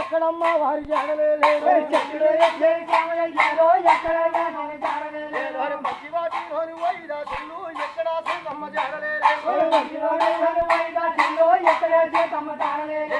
ఎక్కడమ్మ వారి ఎక్కడ తమ్మ జాడలేదు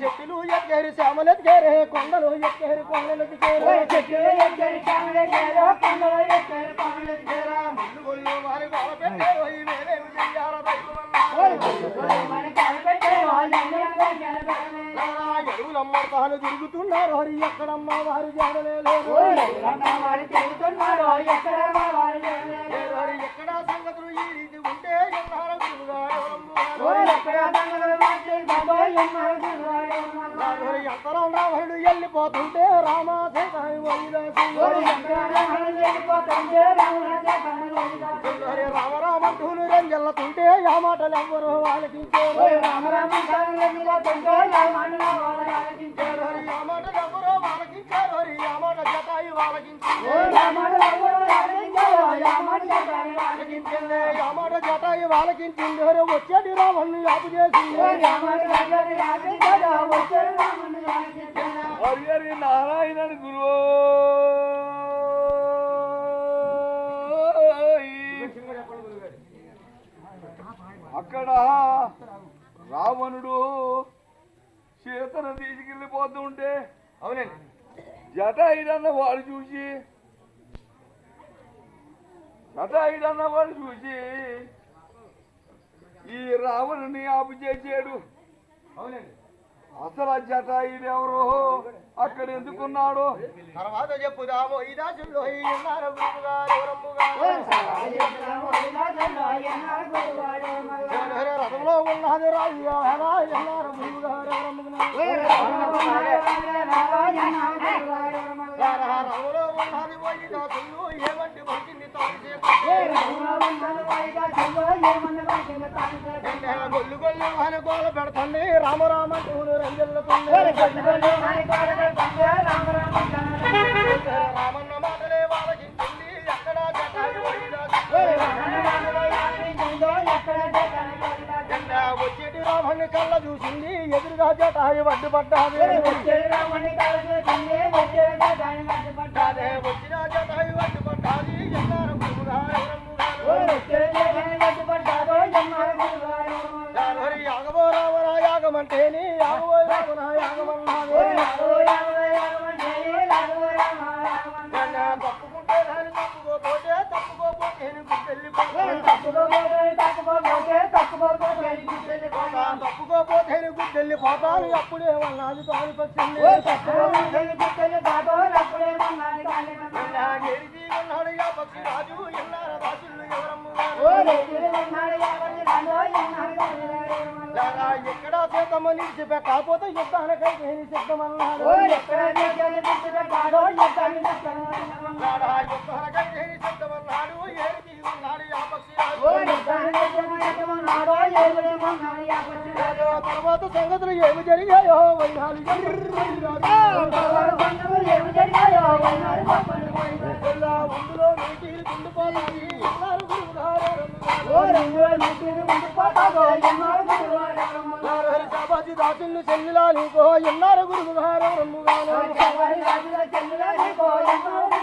చెట్టులు ఎక్కేరి శ్యామలు ఎక్కేరే కొండలు ఎక్కేరి కొండలు ఎక్కేరా ముళ్ళు గొల్లు వారి బాల పెట్టారు ఈ వేలేమి చెయ్యాల ఎరువులమ్మ తాను తిరుగుతున్నారు హరి ఎక్కడమ్మ వారు జరలేదు హరి ఎక్కడ సంగతులు ఈ రీతి ఉంటే ఎన్నార హరి సీతాయి హరి రామ రామంటూను రంజల్లతుంటే ఆ మాటలు ఎవ్వరు వాళ్ళకి వచ్చేటి రావణ్ణి ఆపు చేసింది హరి నారాయణ గురువు అక్కడ రావణుడు సీతను తీసుకెళ్ళిపోతుంటే అవునండి. జటాయుడన్న వాడు చూసి జటాయుడన్న వాడు చూసి ఈ రావణుని ఆపు చేసాడు అవునండి. అసలు జటాయుడు ఎవరో? అక్కడ ఎందుకున్నాడు? తర్వాత చెప్పుదాము ఇదా చుల్లో ఉన్నారు రథంలో ఉన్నది రథంలో ఉన్నది పోయి దాసులు ఏమంటి పట్టింది గొల్లు గొల్లు అని గోల పెడుతుంది. రామరామ టూరు రంజల్లుతుంది రామన్న ఎక్కడ కళ్ళ చూసింది ఎదురుగా జటాయి వడ్డు వచ్చిన జటాయి వడ్డు ఎన్నారు యాగమో రామరా తర్వాత సంగతులు ఏమి జరిగాయో వైనాలు అందులో నీటి కుండిపోతుంది ఎన్నారు గురువుగారు సభాజీ చెల్లిలా నీకో ఎన్నారు గురువుగారు రమ్ముగాను ఎంతరా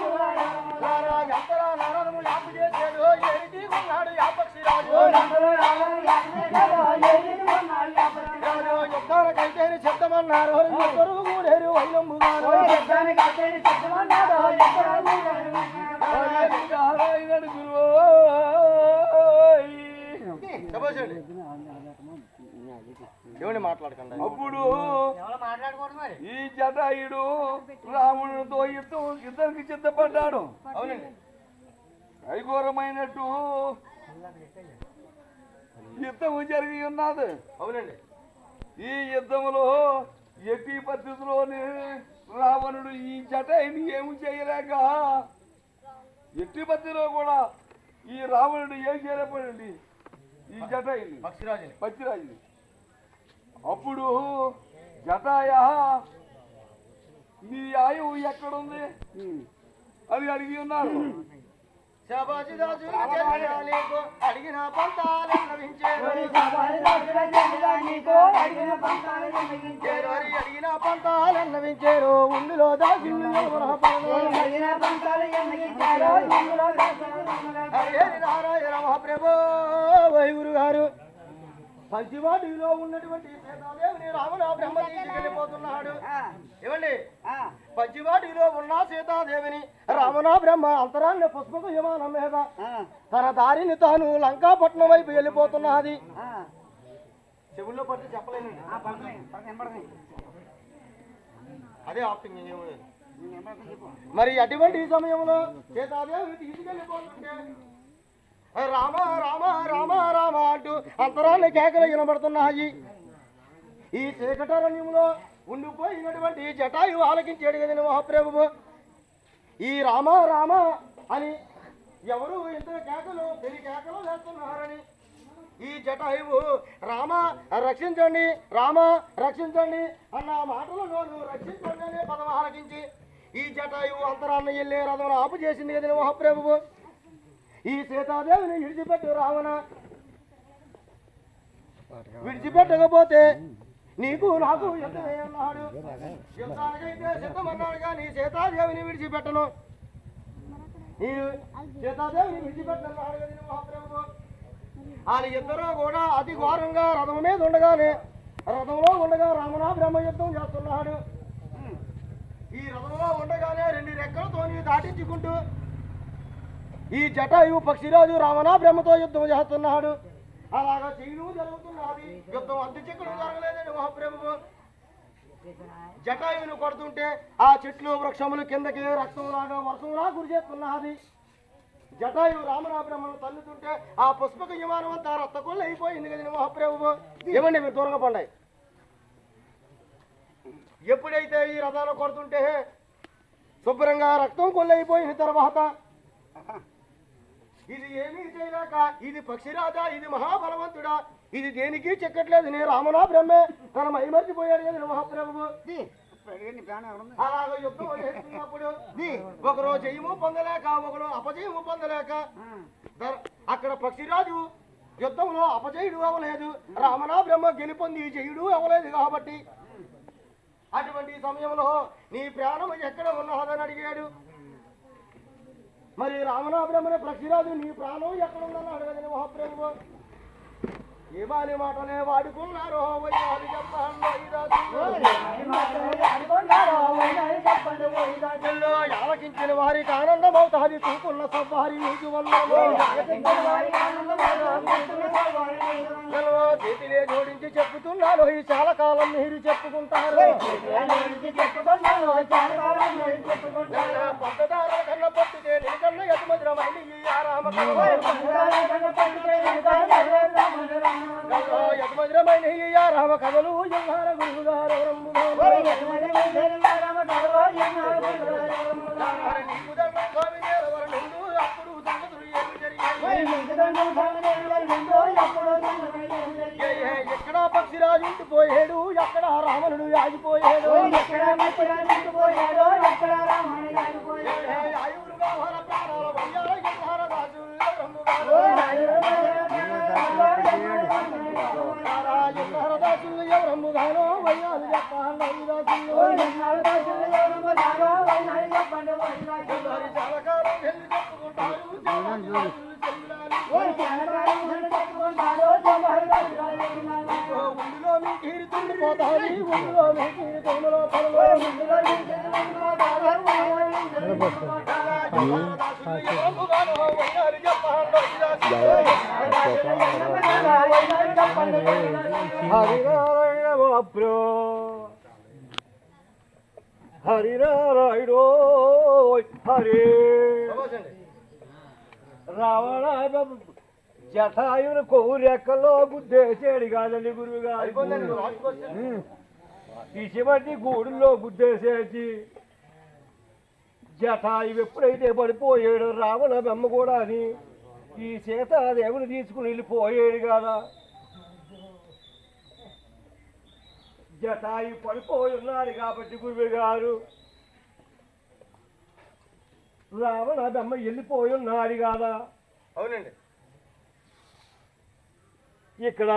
ఏమండి మాట్లాడకండి. అప్పుడు ఈ జటాయుడు రావణుడితో యుద్ధం యుద్ధానికి సిద్ధపడ్డాడు. అవునండి. ఐఘోరమైనట్టు యుద్ధము జరిగి ఉన్నది. అవునండి. ఈ యుద్ధములో ఎట్టి పద్ధతిలోని రావణుడు ఈ జటాయుని ఏమి చేయలేక ఎట్టి పద్ధతిలో కూడా ఈ రావణుడు ఏం చేయలేకపోయింది ఈ జటాయుని పక్షిరాజుని. పచ్చిరాజుని అప్పుడు జటాయ నీ ఆయువు ఎక్కడుంది? అని అడిగి ఉన్నాడు. అడిగిన చేరోరి అడిగిన పంతాలన్నవించేరు ఉండిలో దాసిండు హరి నారాయణ మహాప్రభు వైగురు గారు పంచివాడిలో ఉన్నటువంటి సీతాదేవిని రాముల బ్రహ్మ తీసుకెళ్ళిపోతున్నాడు ఏమండి? పంచివాడిలో ఉన్న సీతాదేవిని రామణ బ్రహ్మ అంతరాన్ని పుష్పక విమానం మీద తన దారిని తాను లంకాపట్నం వైపు వెళ్ళిపోతున్నది. చెవుల్లో పట్టి చెప్పలేను. అదే ఆప్టింగ్. మరి అటువంటి సమయంలో సీతాదేవి తీసుకెళ్ళిపోతుంటే రామ రామ రామ రామ అంటూ అంతరాన్ని కేకలు వినబడుతున్నాయి. ఈ చీకటరణ్యంలో ఉండిపోయినటువంటి జటాయు ఆలకించాడు కదండి మహాప్రభు ఈ రామ రామ అని ఎవరు ఇంత కేకలు పెళ్ళి కేకలు వేస్తున్నారని. ఈ జటాయువు రామ రక్షించండి రామ రక్షించండి అన్న మాటలను రక్షించండి అనే పదం ఆలకించి ఈ జటాయువు అంతరాన్ని వెళ్ళే రథం ఆపు చేసింది కదండి మహాప్రభువు. ఈ సీతాదేవిని విడిచిపెట్టు రావణ. విడిచిపెట్టకపోతే నీకు నాకు యుద్ధమే అన్నాడు. యుద్ధానికైతే సిద్ధమన్నాడు కానీ సీతాదేవిని విడిచిపెట్టను. నేను సీతాదేవిని విడిచిపెట్టన్నాడు కదా మహాప్రభు వాళ్ళ ఇద్దరు కూడా అతి ఘోరంగా రథం మీద ఉండగానే రథంలో ఉండగా రామనా బ్రహ్మ యుద్ధం చేస్తున్నాడు. ఈ రథంలో ఉండగానే రెండు రెక్కలతోని దాటించుకుంటూ ఈ జటాయు పక్షిరాజు రావణ బ్రహ్మతో యుద్ధం చేస్తున్నాడు. అలాగా చీను జరుగుతున్నది. యుద్ధం అంత చిక్కడు జరగలేదండి మహాప్రభు జటాయువును కొడుతుంటే ఆ చెట్లు వృక్షములు కిందకి రక్తంలాగా వర్షంలా కురిచేస్తున్నది జటాయు రామనా బ్రహ్మను తల్లుతుంటే ఆ పుష్పక విమానం అంతా రక్తకొల్ల అయిపోయింది కదండి మహాప్రభు ఏమండి మీరు దూరంగా పండాయి ఎప్పుడైతే ఈ రథాలు కొడుతుంటే శుభ్రంగా రక్తం కొల్లైపోయిన తర్వాత ఇది ఏమీ చేయలేక ఇది పక్షిరాజా ఇది మహాబలవంతుడా. ఇది దేనికి చెక్కట్లేదు నేను రామనా బ్రహ్మే. తన మైమర్చిపోయాడు కదా మహాప్రభు అలాగ యుద్ధం చేస్తున్నప్పుడు ఒకరు జయము పొందలేక ఒకరు అపజయము పొందలేక అక్కడ పక్షిరాజు యుద్ధంలో అపజయుడు అవ్వలేదు రామనా బ్రహ్మ గెలుపొంది జయుడు అవ్వలేదు కాబట్టి. అటువంటి సమయంలో నీ ప్రాణం ఎక్కడ ఉన్నదని అడిగాడు. మరి రామనా బ్రహ్మణ పక్షిరాజు నీ ప్రాణం ఎక్కడ ఉందని అడగదని మహాప్రభు ఏమాని మాటలే వాడుకున్నారో ఉండిలో మీ కీరి ఎల్లారి ఉండిలో మీ వెళ్ళి తుండిలో చెల్లాలి. ఉండిలో మీ కీరి తుండిపోతాది ఉండిలో మీ కీరి తుండిలో హరినారాయణ రావణ జటాయుని కొవ్వు రెక్కలో గుద్దేసేడు కాదండి గురువు అయిపోయిందండి గారు లాస్ట్ క్వశ్చన్ ఇటువంటి గూడుల్లో గుద్దేసేసి జటాయు ఎప్పుడైతే పడిపోయాడు రావణ బెమ్మ కూడా అని ఈ సీతాదేవుని తీసుకుని వెళ్ళిపోయాడు కదా. జటాయు పడిపోయి ఉన్నాడు కాబట్టి గురువు గారు రావణ బెమ్మ వెళ్ళిపోయి ఉన్నాడు కదా. అవునండి. ఇక్కడ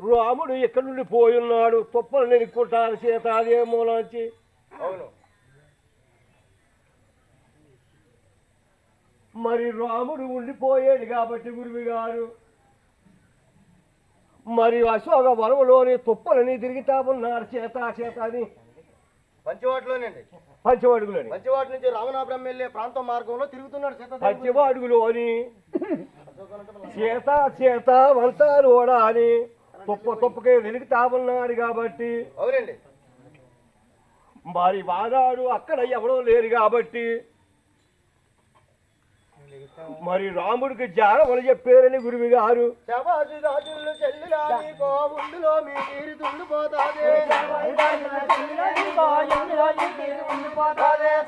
రాముడు ఇక్కడ నుండి పోయి ఉన్నాడు తుప్పలు నెనుక్కుంటారు సీతాదే మూలంచి అవును. మరి రాముడు ఉండిపోయాడు కాబట్టి గురువు గారు మరి అశోక వరములోని తుప్పలని తిరుగుతా ఉన్నారు చేత చేత అని పంచవాటిలోనండి. పంచవడుగులని. పంచవాటి నుంచి రామనాపురం వెళ్ళే ప్రాంతం మార్గంలో తిరుగుతున్నాడు సీతాదేవి పంచవాడుగులోని చేత చేత వంతారు కూడా అని. తుప్ప తుప్పకే వెలుగుతా ఉన్నాడు కాబట్టి. అవునండి. మరి వాడాడు అక్కడ ఎవడో లేరు కాబట్టి. మరి రాముడికి జానమని చెప్పారని గురువు గారు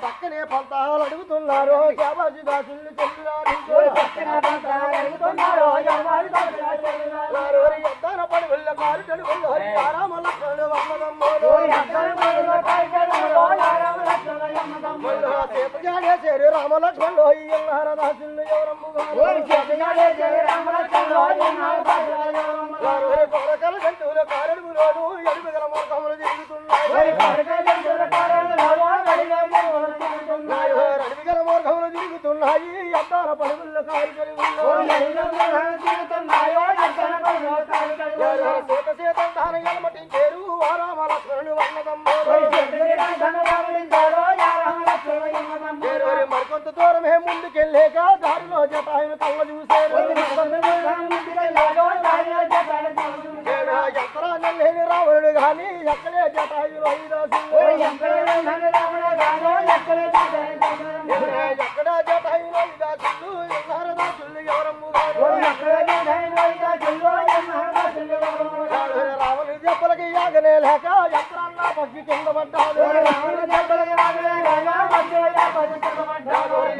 పక్కనే పంతాలు అడుగుతున్నారు శబాజు రాజులు చెల్లిలా నీకో వారోరి ఎద్దాన పడి వెళ్ళ కారు లక్ష్మణుడు రామ లక్ష్మణుడు కొరకల జంతువుల కారడుగులోను ఎడుగుగల మార్గములు తిరుగుతున్నాయి. అడవిగల తిరుగుతున్నాయి. అద్దాల కారు దాన వారామ చేరువరి మరికొంత దూరమే ముందుకెళ్ళాక దారిలో జటాయును కళ్ళ చూశారు చేరా ఎత్తరాన్ని లేని రావణుడు గాని ఎక్కడే జటాయులు ఎక్కడ జటాయులు ఐదాసులు నారదాసులు ఎవరమ్ము రావణుడి యాగనే లేక ఎత్తరాన్న పక్షి కింద పడ్డాడు.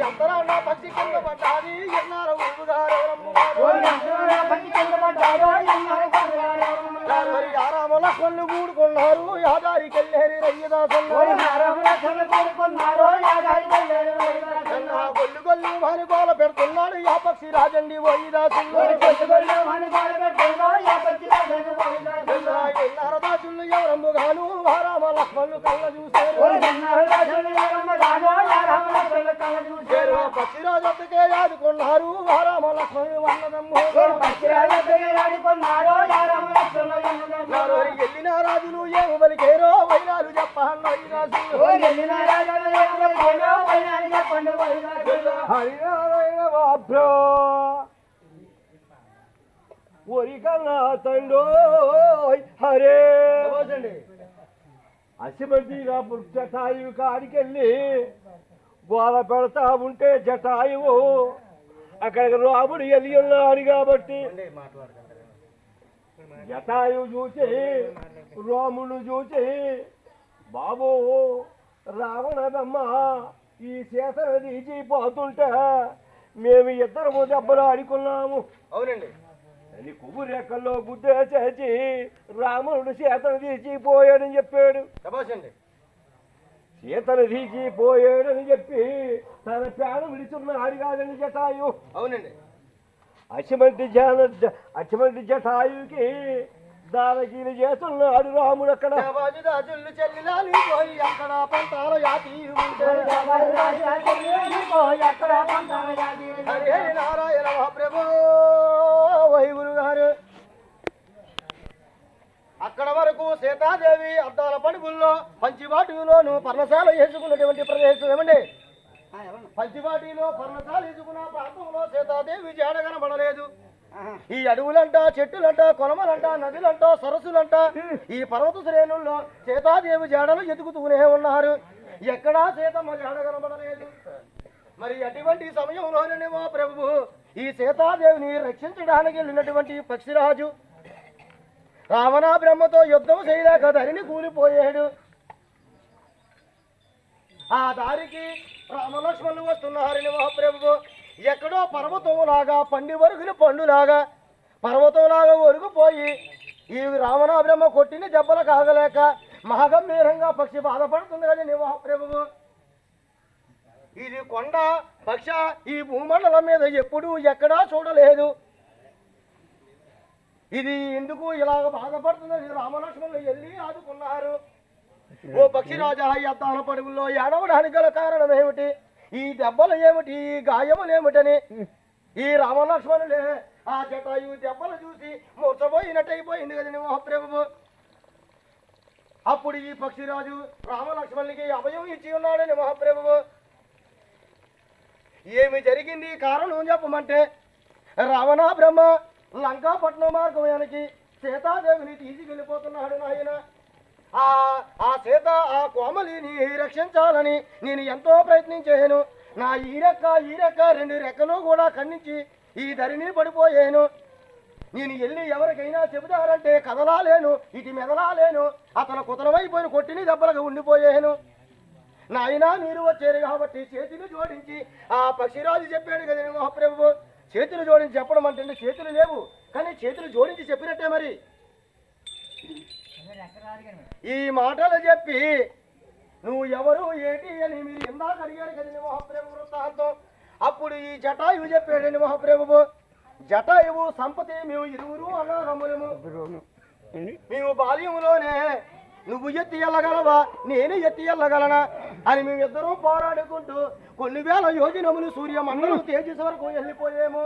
ఎత్తరాన్న పక్షి కింద పడ్డాది ఎన్నార ఊరుగారు మరి లక్ష్మణులు కూడుకున్నారు. యాదారికి వెళ్ళేరి రయ్యదాసులు గొల్లు గొల్లు మాని గోల పెడుతున్నాడు. యా పక్షి రాజండి ఓయిదాసులు నారదాసులు ఎవరమ్ముగాను ఆరామ లక్ష్మణులు కళ్ళ చూశారు. చేరు పక్షిరాజత్తుకే యాదుకున్నారు ఆరామ లక్ష్మణులు వన్నదమ్ము వెళ్ళిన రాజులు ఏమి బలికేరో వైరాలు హరినారాయణ తండో హరే. నా కాడికెళ్ళి గోల పెడతా ఉంటే జటాయువు. అక్కడికి రాముడు ఎది ఉన్నాడు కాబట్టి జటాయువు చూసి రాముడు చూసి బాబు రావణదమ్మ ఈ చేతను తీసి పోతుంటే మేము ఇద్దరము దెబ్బలు ఆడుకున్నాము. అవునండి. అని కొవ్వు రెక్కల్లో గుద్దేసేసి రాముడు సీతను తీసి పోయాడని చెప్పాడు. శబాషండి సీతను తీసి పోయాడని చెప్పి తన ప్రాణం విడుచున్నాడు కాదని జటాయు. అవునండి. అటువంటి జన అటువంటి జటాయుకి దానగిరి చేస్తున్నాడు రాముడు అక్కడ. రాజులు చెల్లిలాలి పోయి అక్కడ యాతి నారాయణ మహాప్రభు వైగురు గారు. అక్కడ వరకు సీతాదేవి అద్దాల పడుగుల్లో పంచిబాటులోను పర్ణశాల వేసుకున్నటువంటి ప్రదేశం ఏమండి? పంచివాటిలో పర్ణశాల వేసుకున్న ప్రాంతంలో సీతాదేవి జాడ కనబడలేదు. ఈ అడవులంట చెట్టులంట కొలమలంట నదులంట సరస్సులంట ఈ పర్వత శ్రేణుల్లో సీతాదేవి జాడలు ఎదుగుతూనే ఉన్నారు. ఎక్కడా సీతమ్మ జాడ కనబడలేదు. మరి అటువంటి సమయంలోనే మా ప్రభు ఈ సీతాదేవిని రక్షించడానికి వెళ్ళినటువంటి పక్షిరాజు రావణ బ్రహ్మతో యుద్ధం చేయలేక ధరిని కూలిపోయాడు. ఆ దారికి రామలక్ష్మణులు వస్తున్నారు మహాప్రభు ఎక్కడో పర్వతంలాగా పండి వరుగులు పండులాగా పర్వతంలాగా ఒరుగుపోయి ఈ రావణ బ్రహ్మ కొట్టిన దెబ్బలు కాగలేక మహాగంభీరంగా పక్షి బాధపడుతుంది కదా నీ మహాప్రభువు ఇది కొండ పక్ష ఈ భూమండలం మీద ఎప్పుడూ ఎక్కడా చూడలేదు. ఇది ఎందుకు ఇలాగ బాధపడుతుందని రామలక్ష్మణులు వెళ్ళి ఆదుకున్నారు. ఓ పక్షిరాజా ఈ అద్దాల పడుగుల్లో ఏడవడానికి గల కారణం ఏమిటి? ఈ దెబ్బలు ఏమిటి? ఈ గాయములు ఏమిటని? ఈ రామలక్ష్మణులే ఆ జటాయు దెబ్బలు చూసి మూర్చబోయినట్టయిపోయింది కదండి మహాప్రభు అప్పుడు ఈ పక్షిరాజు రామలక్ష్మణునికి అభయం ఇచ్చి ఉన్నాడని మహాప్రభువు. ఏమి జరిగింది? కారణం చెప్పమంటే రావణ బ్రహ్మ లంకాపట్నం మార్గం వెనక్కి సీతాదేవిని తీసుకెళ్ళిపోతున్నాడు నాయన. ఆ ఆ సీత ఆ కోమలిని రక్షించాలని నేను ఎంతో ప్రయత్నించాను. నా ఈ రెక్క ఈ రెక్క రెండు రెక్కలు కూడా ఖండించి ఈ ధరిని పడిపోయాను. నేను వెళ్ళి ఎవరికైనా చెబుతారంటే కదలాలేను ఇటు మెదలాలేను అతను కుతలమైపోయిన కొట్టిని దెబ్బలకు ఉండిపోయాను. నాయనా మీరు వచ్చారు కాబట్టి చేతులు జోడించి ఆ పక్షిరాజు చెప్పాడు కదా మహాప్రభు చేతులు జోడించి చెప్పడం అంటే చేతులు లేవు కానీ చేతులు జోడించి చెప్పినట్టే మరి. ఈ మాటలు చెప్పి నువ్వు ఎవరు ఏంటి అని మీరు ఇందాక అడిగారు కదండి మహాప్రభు వృత్తాంతం. అప్పుడు ఈ జటాయువు చెప్పాడండి మహాప్రభు జటాయువు సంపతి మేము ఇరువురు అన్నదమ్ములము మేము బాల్యములోనే నువ్వు ఎత్తి వెళ్ళగలవా నేను ఎత్తి వెళ్ళగలనా అని మేమిద్దరం పోరాడుకుంటూ కొన్ని వేల యోజనములు సూర్య మండలం తేజస్ వరకు వెళ్ళిపోయాము.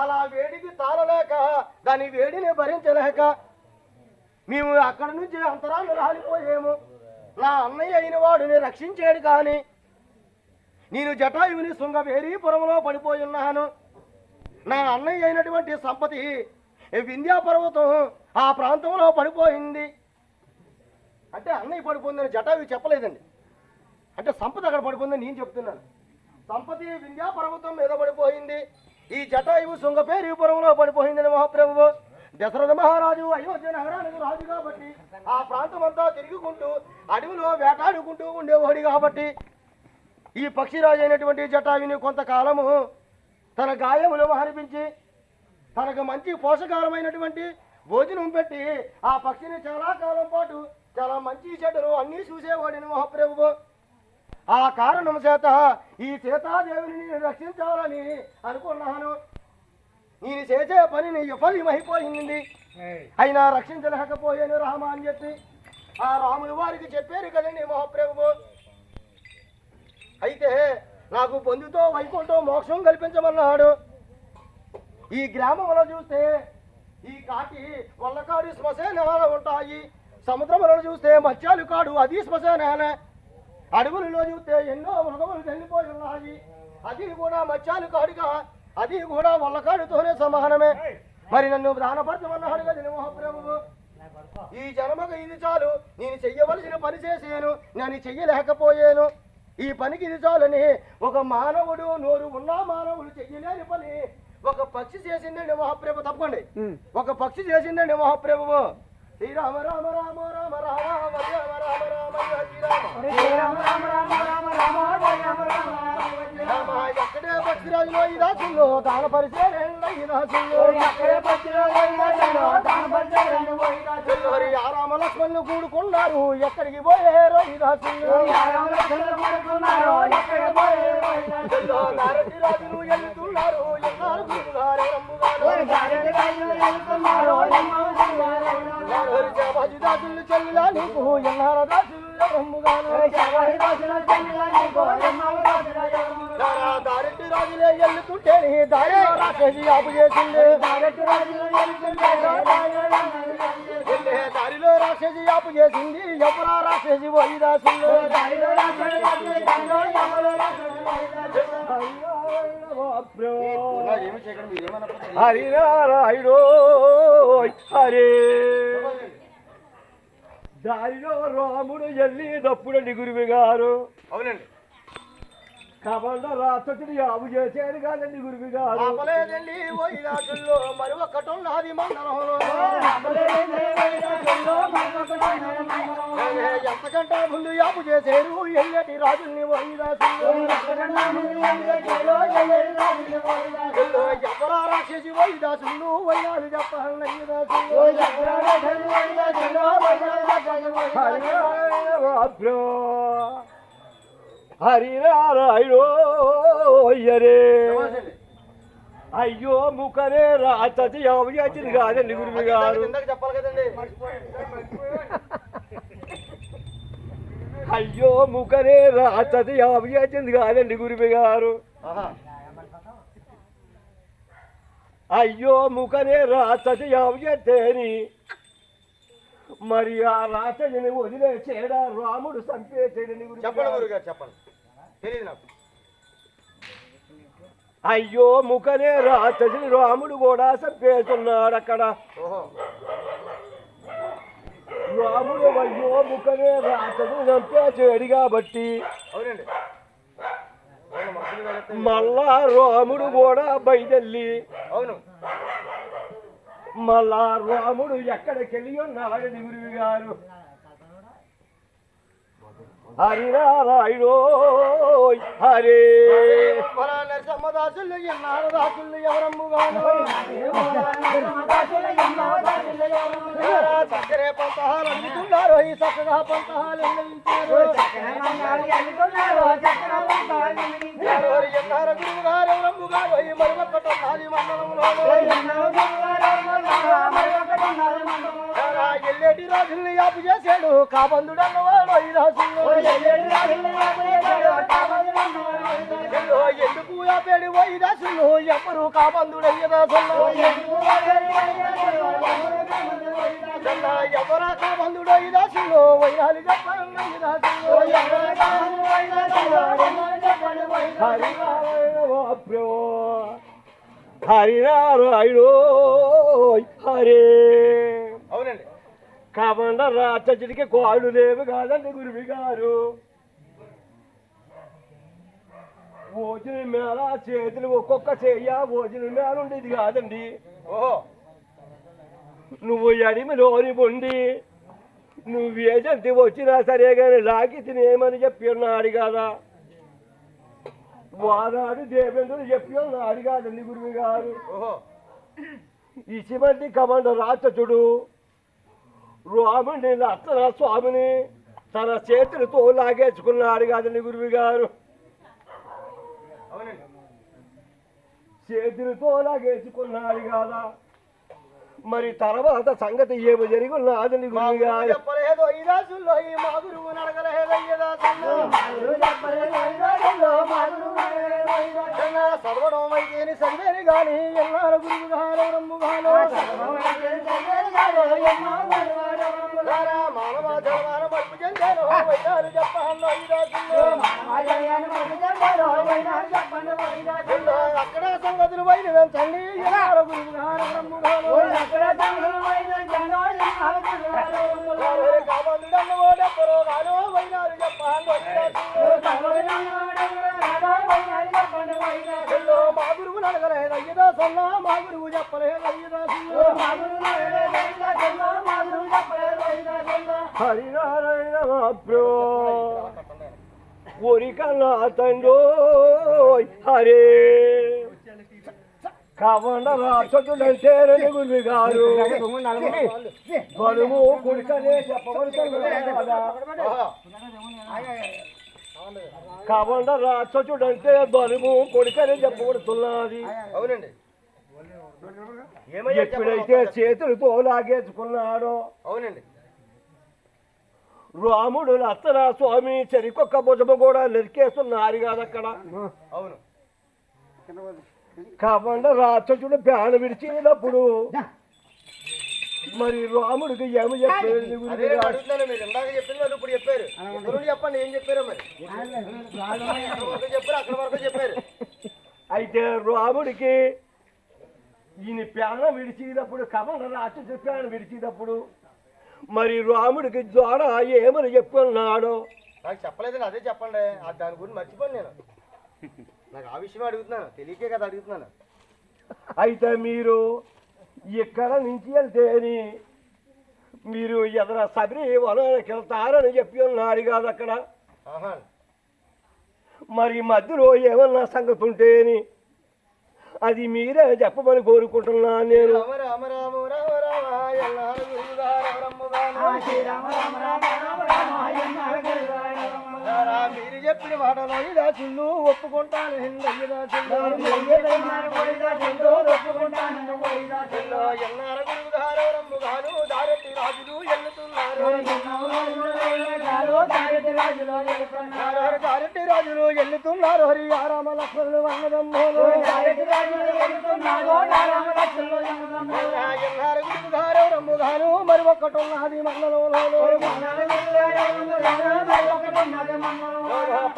అలా వేడికి తాళలేక దాని వేడిని భరించలేక మేము అక్కడి నుంచి అంతరాలు రాలిపోయాము. నా అన్నయ్య అయిన వాడిని రక్షించాడు కానీ నేను జటాయువుని శృంగవేరీపురంలో పడిపోయి ఉన్నాను. నా అన్నయ్య అయినటువంటి సంపతి వింధ్యా పర్వతం ఆ ప్రాంతంలో పడిపోయింది. అంటే అన్నయ్య పడిపోయిందని జటాయు చెప్పలేదండి. అంటే సంపద అక్కడ పడిపోయిందని నేను చెప్తున్నాను. సంపతి వింధ్యా పర్వతం మీద పడిపోయింది. ఈ జటాయువు శృంగపేరీపురంలో పడిపోయిందని మహాప్రభు దశరథ మహారాజు అయోధ్య నగరానికి రాజు కాబట్టి ఆ ప్రాంతం అంతా తిరుగుకుంటూ అడవిలో వేటాడుకుంటూ ఉండేవాడు కాబట్టి ఈ పక్షిరాజు అయినటువంటి జటాయుని కొంతకాలము తన గాయములు మహనిపించి తనకు మంచి పోషకాలమైనటువంటి భోజనం పెట్టి ఆ పక్షిని చాలా కాలం పాటు చాలా మంచి చెడ్డలు అన్నీ చూసేవాడిని మహాప్రభువు. ఆ కారణం చేత ఈ సీతాదేవిని నేను రక్షించాలని అనుకున్నాను. నేను చేసే పనిని విఫలమైపోయింది. అయినా రక్షించలేకపోయాను రామ అని చెప్పి. ఆ రాములు వారికి చెప్పారు కదండి మహాప్రభు అయితే నాకు పొందుతో వైకుంఠం మోక్షం కల్పించమన్నాడు. ఈ గ్రామంలో చూస్తే ఈ కాటి వల్లకాడు శ్మశానాలు ఉంటాయి. సముద్రంలో చూస్తే మత్స్యాలు కాడు అది శ్మశానాలే. అడవులలో చూస్తే ఎన్నో మృగములు చనిపోయి ఉన్నాయి. అది కూడా మత్స్యాలు కాడుగా అది కూడా వల్లకాడుతోనే సమానమే. మరి నన్ను దానపరచమన్నాడు కదా మహాప్రభువు. ఈ జన్మకు ఇది చాలు. నేను చెయ్యవలసిన పని చేసాను. నేను చెయ్యలేకపోయాను. ఈ పనికి ఇది చాలని ఒక మానవుడు నోరు ఉన్న మానవుడు చెయ్యలేని పని. ఒక పక్షి చేసిందండి మహాప్రభు తప్పండి ఒక పక్షి చేసిందండి మహాప్రభువు. శ్రీరామ రామ రామ రామ రామ రామ రామ రామ రామ రామ ఎక్కడే పక్షిరాజులో ఈ రాసుల్లో దాన పరిచయం ఈ రాసుల్లో ఆ రామ లక్ష్మణులు కూడుకున్నారు ఎక్కడికి పోయారో ఈ రాసుల్లో నారటి రాజులు ఎల్లుతున్నారు ఎన్నారు దారెట్టు రాజులే ఎల్లుతుంటే నీ దారి రాక్షసి ఆపు చేసింది దారిలో రాక్షసి ఆపు చేసింది ఎవరా రాక్షసి పోయి దాసులు హరి రాయుడో హరే. దారిలో రాముడు వెళ్ళేటప్పుడు గురువు గారు. అవునండి. కబండ రాత్రి యావు చేశాడు కాదండి గురువు గారు. ఆపలేదండి మరి ఒక్కటి ఉన్నది మండలంలో ఏ ఎంతకంటే ముందు యాపు చేసేరు ఎల్లటి రాజుల్ని ఎవరా రాక్షసి ఓయి దాసులు వైనాలు చెప్పాలి హరినారాయణో అయ్యరే అయ్యో ముఖరే రాత్రి యావు చేసింది కాదండి. గురువు గారు చెప్పాలి కదండి అయ్యో ముఖరే రాత్రి యావు చేసింది కాదండి గురువు గారు. అయ్యో ముఖనే రాత్రి యావు చేస్తేని మరి ఆ రాత్రిని వదిలేసేడా రాముడు చంపేసేడని గురువు చెప్పండి చెప్పండి. తెలియదు నాకు. అయ్యో ముఖనే రాత్రి రాముడు కూడా చంపేస్తున్నాడు అక్కడ రాముడు అయ్యో ముఖనే రాత్రి చంపేసాడు కాబట్టి అవునండి. మళ్ళా రాముడు కూడా బయలుదేరి అవును. మళ్ళా రాముడు ఎక్కడికెళ్ళి ఉన్నాడని గురువు గారు? హరినారాయణో హరి మన హరే దాసులు ఎన్నాడు దాసులు చక్కరే పంతహాలు అందుతున్నారు ఈ చక్కగా పంతహాలు ఎన్నించారు ఎవరు గురువు గారు మండలంలో రాజుల్ని యాపు చేశాడు. కాబందుడు అన్నవాడు ఈ రాజుల్లో ఎందుకు యాపేడు పోయి దాసులు ఎవరు కాబందుడు అయ్య దాసుల్లో ఎవరా కాబందుడు ఈ దాసుల్లో వైరాలు చెప్పండి దాసుల్లో హరినారాయణో హరే. అవునండి. కావండ రాత్రికి కాళ్ళు లేవు కాదండి గురువి గారు భోజనం మేళ చేతులు ఒక్కొక్క చెయ్య భోజనం మేళ ఉండేది కాదండి. ఓహో. నువ్వు ఎడిమిలోని పొండి నువ్వు ఏజెంట్ వచ్చినా సరే కానీ లాగి తినేమని చెప్పి ఉన్నాడు కదా. వానాడు దేవేంద్రుడు చెప్పి ఉన్నాడు కాదండి గురువు గారు ఇటువంటి కమండ రాచచుడు రాముడిని లత్తన స్వామిని తన చేతులతో లాగేసుకున్నాడు కాదండి గురువు గారు. చేతులతో లాగేసుకున్నాడు కాదా? మరి తర్వాత సంగతి ఏమి జరిగి ఉన్నదని మా గురువు గురువు గారు చెప్పలేదో ఈ దాసుల్లో ఈ మా గురువు నడగలేదో ఈ దాసుల్లో చిన్న చదవడం అయితే చదివేది గాని ఎన్నారు గురువు గారు రమ్ము గాను మానవ జలమాన మలుపు చెందాను వైద్యాలు చెప్పాను ఈ దాసుల్లో అక్కడ సంగతులు ఈ దాసుల్లో మా గురువు నడగలేదు అయ్యదా సన్నా మా గురువు చెప్పలేదు అయ్యదా హరినారాయణ మహాప్రో ఒరికన్నా తండ్రో హరే. కవండ రాక్షసుడంటే గురువు గారు. బరువు కుడికనే చెప్పబడుతున్నాడు కదా కవండ రాక్షసుడంటే బరువు కొడుకనే చెప్పబడుతున్నది. అవునండి. ఎప్పుడైతే చేతులతో లాగేసుకున్నాడో అవునండి. రాముడు లత్తన స్వామి చెరికొక్క భుజము కూడా నరికేస్తున్నారు కాదు అక్కడ అవును. కవండ రాక్షసుడు ప్రాణ విడిచినప్పుడు మరి రాముడికి ఏమి వాళ్ళు ఇప్పుడు చెప్పారు. చెప్పండి ఏం చెప్పారో మరి? చెప్పారు అక్కడ వరకు చెప్పారు. అయితే రాముడికి ఈయన ప్రాణం విడిచేటప్పుడు కమల రాక్షసు ప్రాణం విడిచేటప్పుడు మరి రాముడికి జ్వాల ఏమని చెప్పున్నాడు? నాకు చెప్పలేదని అదే చెప్పండి. ఆ దాని గురించి మర్చిపోను నేను. నాకు ఆ విషయం అడుగుతున్నాను తెలియకే కదా అడుగుతున్నాను అయితే మీరు ఇక్కడ నుంచి వెళ్తేని మీరు ఎదర శబరి వనానికి వెళ్తారని చెప్పి ఉన్నాడు కాదు అక్కడ మరి మధ్యలో ఏమన్నా సంగతి ఉంటేని అది మీరే చెప్పమని కోరుకుంటున్నాను నేను రామ రామ రామ రామ మీరు చెప్పిన మాటలో ఇదా చిల్లు ఒప్పుకుంటాను. హిందయ్య దారెట్టి రాజులు ఎల్లుతున్నారు రాజులు ఎల్లుతున్నారు హరి ఆరామ లక్ష్మణులు వన్నదమ్మోలు ఎల్లారు గురువుగా రమరమ్మగాను మరి ఒక్కటి ఉన్నది మండలంలో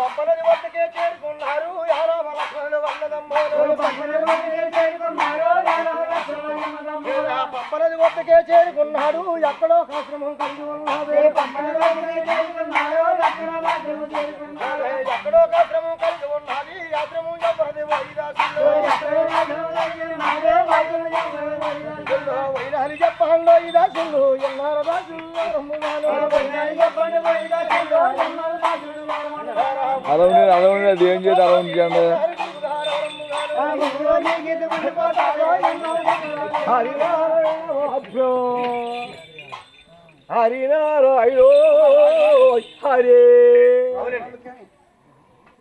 పప్పనది వద్దకే చేరుకున్నారు. ఆరామ లక్ష్మణులు వన్నదమ్మోలు వద్దకే చేరుకున్నాడు. ఎక్కడో ఆశ్రమం కలిగి ఉన్నాడు. ఎక్కడో ఆశ్రమం కలిగి ఉన్నది ఆశ్రమం ఎవరిది వైరాసులు చెప్పండి ఈ దాసులు ఎన్నార అలా ఉండేది అలా ఉండేది ఏం చేయదు అలా ఉంచండి హరినారాయణ హరినారాయణ హరే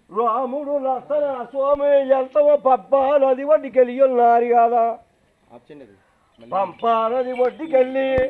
రాముడు లక్షణ స్వామి ఎంతమో పప్పా నది వడ్డీకెళ్ళి ఉన్నారు కదా. పంపా నది వడ్డీకెళ్ళి